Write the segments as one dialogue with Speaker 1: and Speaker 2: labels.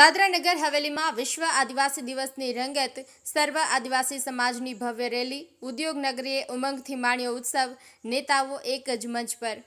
Speaker 1: દાદરા નગર હવેલીમાં વિશ્વ આદિવાસી દિવસની રંગત સર્વ આદિવાસી સમાજની ભવ્ય રેલી ઉદ્યોગનગરીએ ઉમંગથી માણ્યો ઉત્સવ, નેતાઓ એક જ મંચ પર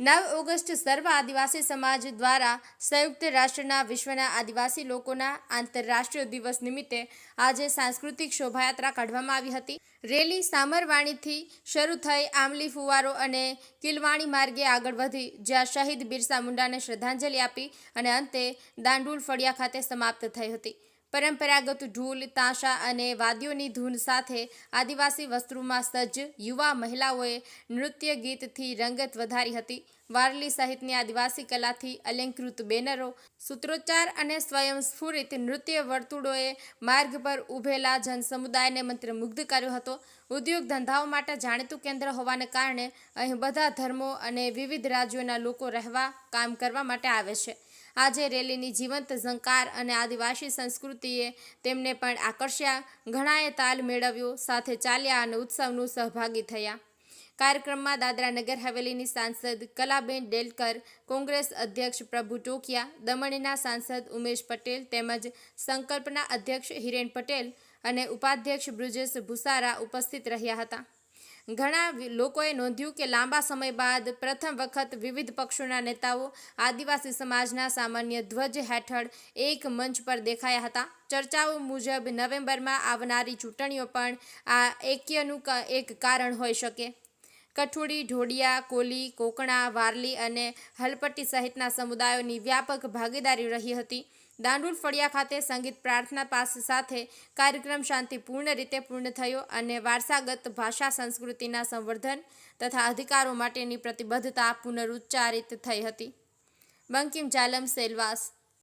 Speaker 1: નવ ઓગસ્ટ સર્વ આદિવાસી સમાજ દ્વારા સંયુક્ત રાષ્ટ્રના વિશ્વના આદિવાસી લોકોના આંતરરાષ્ટ્રીય દિવસ નિમિત્તે આજે સાંસ્કૃતિક શોભાયાત્રા કાઢવામાં આવી હતી. રેલી સામરવાણીથી શરૂ થઈ આમલી ફુવારો અને કિલવાણી માર્ગે આગળ વધી, જ્યાં શહીદ બિરસા મુંડાને શ્રદ્ધાંજલિ આપી અને અંતે દાંડુલ ફળિયા ખાતે સમાપ્ત થઈ હતી. પરંપરાગત ઢોલ, તાશા અને વાદ્યોની ધૂન સાથે આદિવાસી વસ્ત્રોમાં સજ્જ યુવા મહિલાઓએ નૃત્ય ગીતથી રંગત વધારી હતી. વારલી સહિતની આદિવાસી કલાથી અલંકૃત બેનરો, સૂત્રોચ્ચાર અને સ્વયંસ્ફુરિત નૃત્ય વર્તુળોએ માર્ગ પર ઊભેલા જનસમુદાયને મંત્રમુગ્ધ કર્યો હતો. ઉદ્યોગ ધંધાઓ માટે જાણીતું કેન્દ્ર હોવાને કારણે અહીં બધા ધર્મો અને વિવિધ રાજ્યોના લોકો રહેવા, કામ કરવા માટે આવે છે. આજે રેલીની જીવંત ઝંકાર અને આદિવાસી સંસ્કૃતિએ તેમને પણ આકર્ષ્યા. ઘણાએ તાલ મેળવ્યો, સાથે ચાલ્યા અને ઉત્સવનું સહભાગી થયા. કાર્યક્રમમાં દાદરા નગર હવેલીની સાંસદ કલાબેન ડેલકર, કોંગ્રેસ અધ્યક્ષ પ્રભુ ટોકિયા, દમણના સાંસદ ઉમેશ પટેલ તેમજ સંકલ્પના અધ્યક્ષ હિરેન પટેલ અને ઉપાધ્યક્ષ બ્રુજેશ ભુસારા ઉપસ્થિત રહ્યા હતા. ઘણા લોકોએ નોંધ્યું કે લાંબા સમય બાદ પ્રથમ વખત વિવિધ પક્ષોના નેતાઓ આદિવાસી સમાજના સામાન્ય ધ્વજ હેઠળ એક મંચ પર દેખાયા હતા. ચર્ચાઓ મુજબ નવેમ્બરમાં આવનારી ચૂંટણીઓ પણ આ એક્યનું એક કારણ હોઈ શકે. કઠોળી ઢોડિયા કોલી, કોકણા, વારલી અને હલપટ્ટી સહિતના સમુદાયોની વ્યાપક ભાગીદારી રહી હતી. દાંડુલ ફળિયા ખાતે સંગીત પ્રાર્થના પાસ સાથે કાર્યક્રમ શાંતિપૂર્ણ રીતે પૂર્ણ થયો અને વારસાગત ભાષા સંસ્કૃતિના સંવર્ધન તથા અધિકારો માટેની પ્રતિબદ્ધતા પુનરુચ્ચારિત થઈ હતી. બંકિમ જાલમ સેલવાસ